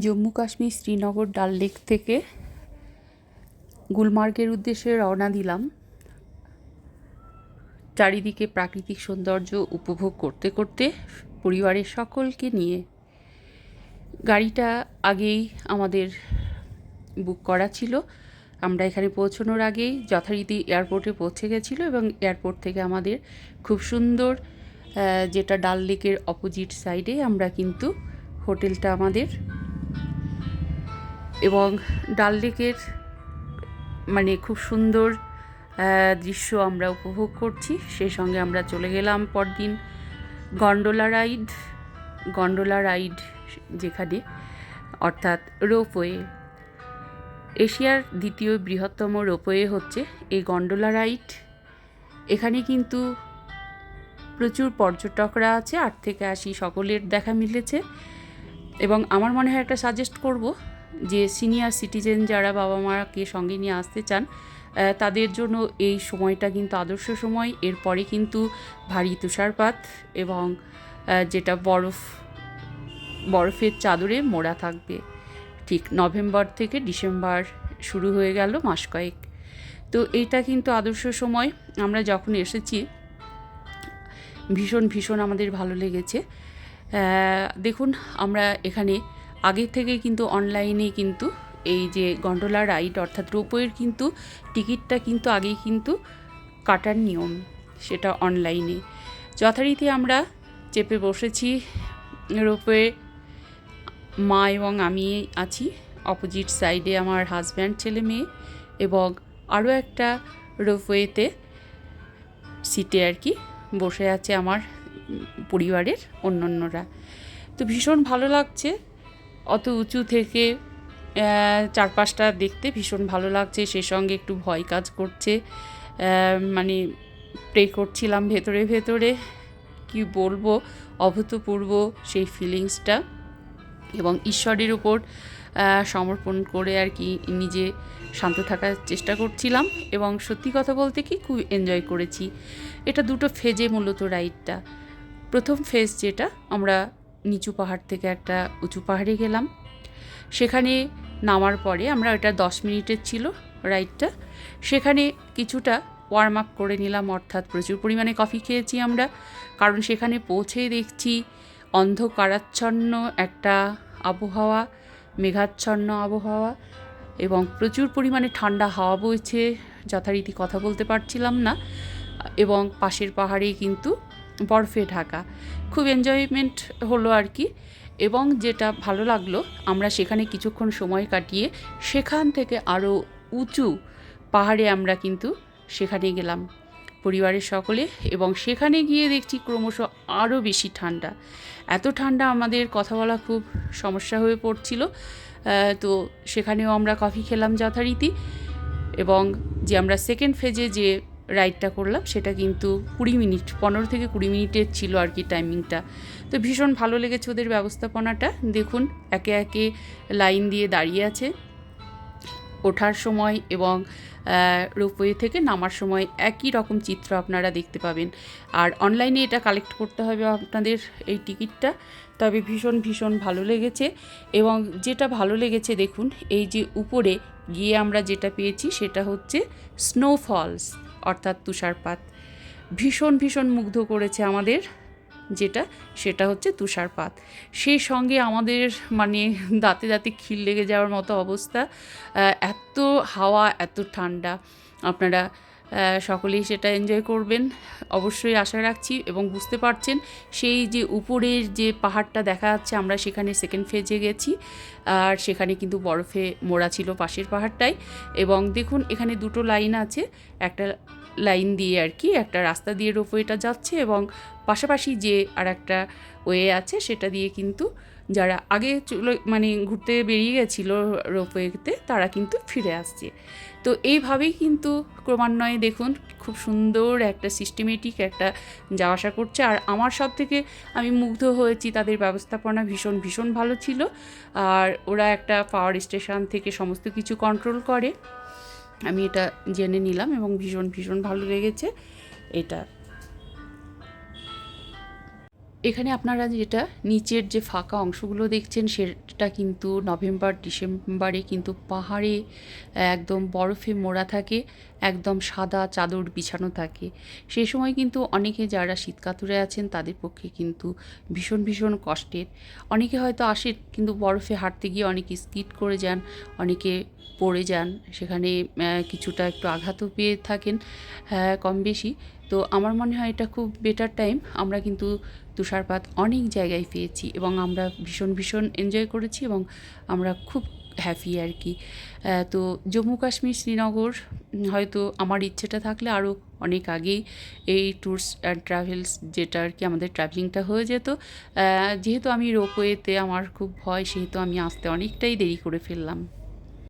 জম্মু কাশ্মীর শ্রীনগর ডাল লেক থেকে গুলমার্গের উদ্দেশ্যে রওনা দিলাম। চারিদিকে প্রাকৃতিক সৌন্দর্য উপভোগ করতে করতে পরিবারের সকলকে নিয়ে গাড়িটা আগেই আমাদের বুক করা ছিল। আমরা এখানে পৌঁছানোর আগেই যথারীতি এয়ারপোর্টে পৌঁছে গেছিল এবং এয়ারপোর্ট থেকে আমাদের খুব সুন্দর যেটা ডাল লেকের অপোজিট সাইডে আমরা কিন্তু হোটেলটা আমাদের এবং ডাল লেকের মানে খুব সুন্দর দৃশ্য আমরা উপভোগ করছি। সেই সঙ্গে আমরা চলে গেলাম পরদিন গন্ডোলা রাইড গন্ডোলা রাইড যেখানে অর্থাৎ রোপওয়ে। এশিয়ার দ্বিতীয় বৃহত্তম রোপওয়ে হচ্ছে এই গন্ডোলা রাইড। এখানে কিন্তু প্রচুর পর্যটকরা আছে, আট থেকে আশি সকলের দেখা মিলেছে। এবং আমার মনে হয় একটা সাজেস্ট করব যে সিনিয়র সিটিজেন যারা বাবা মাকে সঙ্গে নিয়ে আসতে চান তাদের জন্য এই সময়টা কিন্তু আদর্শ সময়। এরপরে কিন্তু ভারী তুষারপাত এবং যেটা বরফ, বরফের চাদরে মোড়া থাকবে। ঠিক নভেম্বর থেকে ডিসেম্বর শুরু হয়ে গেল মাস কয়েক। তো এইটা কিন্তু আদর্শ সময়। আমরা যখন এসেছি, ভীষণ ভীষণ আমাদের ভালো লেগেছে। দেখুন, আমরা এখানে আগে থেকে কিন্তু অনলাইনে কিন্তু এই যে গন্ডোলা রাইড অর্থাৎ রোপওয়ের কিন্তু টিকিটটা কিন্তু আগেই কিন্তু কাটার নিয়ম, সেটা অনলাইনে যথারীতি আমরা চেপে বসেছি রোপওয়ে মা এবং আমি আছি অপোজিট সাইডে আমার হাজব্যান্ড ছেলে মেয়ে এবং আরও একটা রোপওয়েতে সিটে আর কি বসে আছে আমার পরিবারের অন্যান্যরা। তো ভীষণ ভালো লাগছে। অত উঁচু থেকে চারপাশটা দেখতে ভীষণ ভালো লাগছে। সে সঙ্গে একটু ভয় কাজ করছে। মানে প্রে করছিলাম ভেতরে ভেতরে। কি বলব? অভূতপূর্ব সেই ফিলিংসটা এবং ঈশ্বরের উপর সমর্পণ করে আর কি নিজে শান্ত থাকার চেষ্টা করছিলাম। এবং সত্যি কথা বলতে কি খুব এনজয় করেছি। এটা দুটো ফেজে মূলত রাইডটা প্রথম ফেজ যেটা, আমরা নিচু পাহাড় থেকে একটা উঁচু পাহাড়ে গেলাম। সেখানে নামার পরে আমরা ওটা দশ মিনিটের ছিল রাইডটা। সেখানে কিছুটা ওয়ার্ম আপ করে নিলাম, অর্থাৎ প্রচুর পরিমাণে কফি খেয়েছি আমরা। কারণ সেখানে পৌঁছে দেখছি অন্ধকারাচ্ছন্ন একটা আবহাওয়া, মেঘাচ্ছন্ন আবহাওয়া এবং প্রচুর পরিমাণে ঠান্ডা হাওয়া বইছে, যথারীতি কথা বলতে পারছিলাম না। এবং পাশের পাহাড়েই কিন্তু বরফে ঢাকা। খুব এনজয়মেন্ট হলো আর কি। এবং যেটা ভালো লাগল, আমরা সেখানে কিছুক্ষণ সময় কাটিয়ে সেখান থেকে আরও উঁচু পাহাড়ে আমরা কিন্তু সেখানে গেলাম। পরিবারের সকলে এবং সেখানে গিয়ে দেখছি ক্রমশ আরও বেশি ঠান্ডা। এত ঠান্ডা আমাদের কথা বলা খুব সমস্যা হয়ে পড়ছিল। তো সেখানেও আমরা কফি খেলাম যথারীতি। এবং যে আমরা সেকেন্ড ফেজে যে রাইডটা করলাম, সেটা কিন্তু কুড়ি মিনিট, পনেরো থেকে কুড়ি মিনিটের ছিল আর কি টাইমিংটা তো ভীষণ ভালো লেগেছে ওদের ব্যবস্থাপনাটা। দেখুন, একে একে লাইন দিয়ে দাঁড়িয়ে আছে। ওঠার সময় এবং রোপওয়ে থেকে নামার সময় একই রকম চিত্র আপনারা দেখতে পাবেন। আর অনলাইনে এটা কালেক্ট করতে হবে আপনাদের এই টিকিটটা তবে ভীষণ ভীষণ ভালো লেগেছে এবং যেটা ভালো লেগেছে দেখুন, এই যে উপরে গিয়ে আমরা যেটা পেয়েছি সেটা হচ্ছে স্নোফলস অর্থাৎ তুষারপাত। ভীষণ ভীষণ মুগ্ধ করেছে আমাদের যেটা, সেটা হচ্ছে তুষারপাত। সেই সঙ্গে আমাদের মানে দাঁতে দাঁতে খিল লেগে যাওয়ার মতো অবস্থা। এত হাওয়া, এত ঠান্ডা। আপনারা সকলেই সেটা এনজয় করবেন। অবশ্যই আশা রাখছি এবং বুঝতে পারছেন, সেই যে উপরের যে পাহাড়টা দেখা যাচ্ছে, আমরা সেখানে সেকেন্ড ফেজে গেছি। আর সেখানে কিন্তু বরফে মোড়া ছিল পাশের পাহাড়টাই এবং দেখুন, এখানে দুটো লাইন আছে। একটা লাইন দিয়ে আর কি, একটা রাস্তা দিয়ে রোপওয়েটা যাচ্ছে এবং পাশাপাশি যে আর একটা ওয়ে আছে, সেটা দিয়ে কিন্তু যারা আগে চলে মানে ঘুরতে বেরিয়ে গেছিল রোপওয়েতে, তারা কিন্তু ফিরে আসছে। তো এইভাবেই কিন্তু ক্রমান্বয়ে দেখুন খুব সুন্দর একটা সিস্টেমেটিক একটা যাওয়া আসা করছে। আর আমার সব থেকে আমি মুগ্ধ হয়েছি, তাদের ব্যবস্থাপনা ভীষণ ভীষণ ভালো ছিল। আর ওরা একটা পাওয়ার স্টেশন থেকে সমস্ত কিছু কন্ট্রোল করে। আমি এটা জেনে নিলাম এবং ভীষণ ভীষণ ভালো লেগেছে। এটা। এখানে আপনারা যেটা নিচের যে ফাঁকা অংশগুলো দেখছেন সেটা কিন্তু নভেম্বর ডিসেম্বরে কিন্তু পাহাড়ে একদম বরফে মোড়া থাকে একদম সাদা চাদর বিছানো থাকে। সেই সময় কিন্তু অনেকে যারা শীতকাতুরে আছেন তাদের পক্ষে কিন্তু ভীষণ ভীষণ কষ্টের। অনেকে হয়তো আসে কিন্তু বরফে হাঁটতে গিয়ে অনেকে স্কিট করে যান অনেকে পড়ে যান। সেখানে কিছুটা একটু আঘাতও পেয়ে থাকেন আহ, কম বেশি। তো আমার মনে হয় এটা খুব বেটার টাইম আমরা কিন্তু তুষারপাত অনেক জায়গায় পেয়েছি এবং আমরা ভীষণ ভীষণ এনজয় করেছি এবং আমরা খুব হ্যাপি আর কি তো জম্মু কাশ্মীর, শ্রীনগর হয়তো আমার ইচ্ছেটা থাকলে আরও অনেক আগেই এই ট্যুরস অ্যান্ড ট্রাভেলস যেটা আর কি আমাদের ট্রাভেলিংটা হয়ে যেত। যেহেতু আমি রোপওয়েতে আমার খুব ভয়, সেহেতু আমি আসতে অনেকটাই দেরি করে ফেললাম।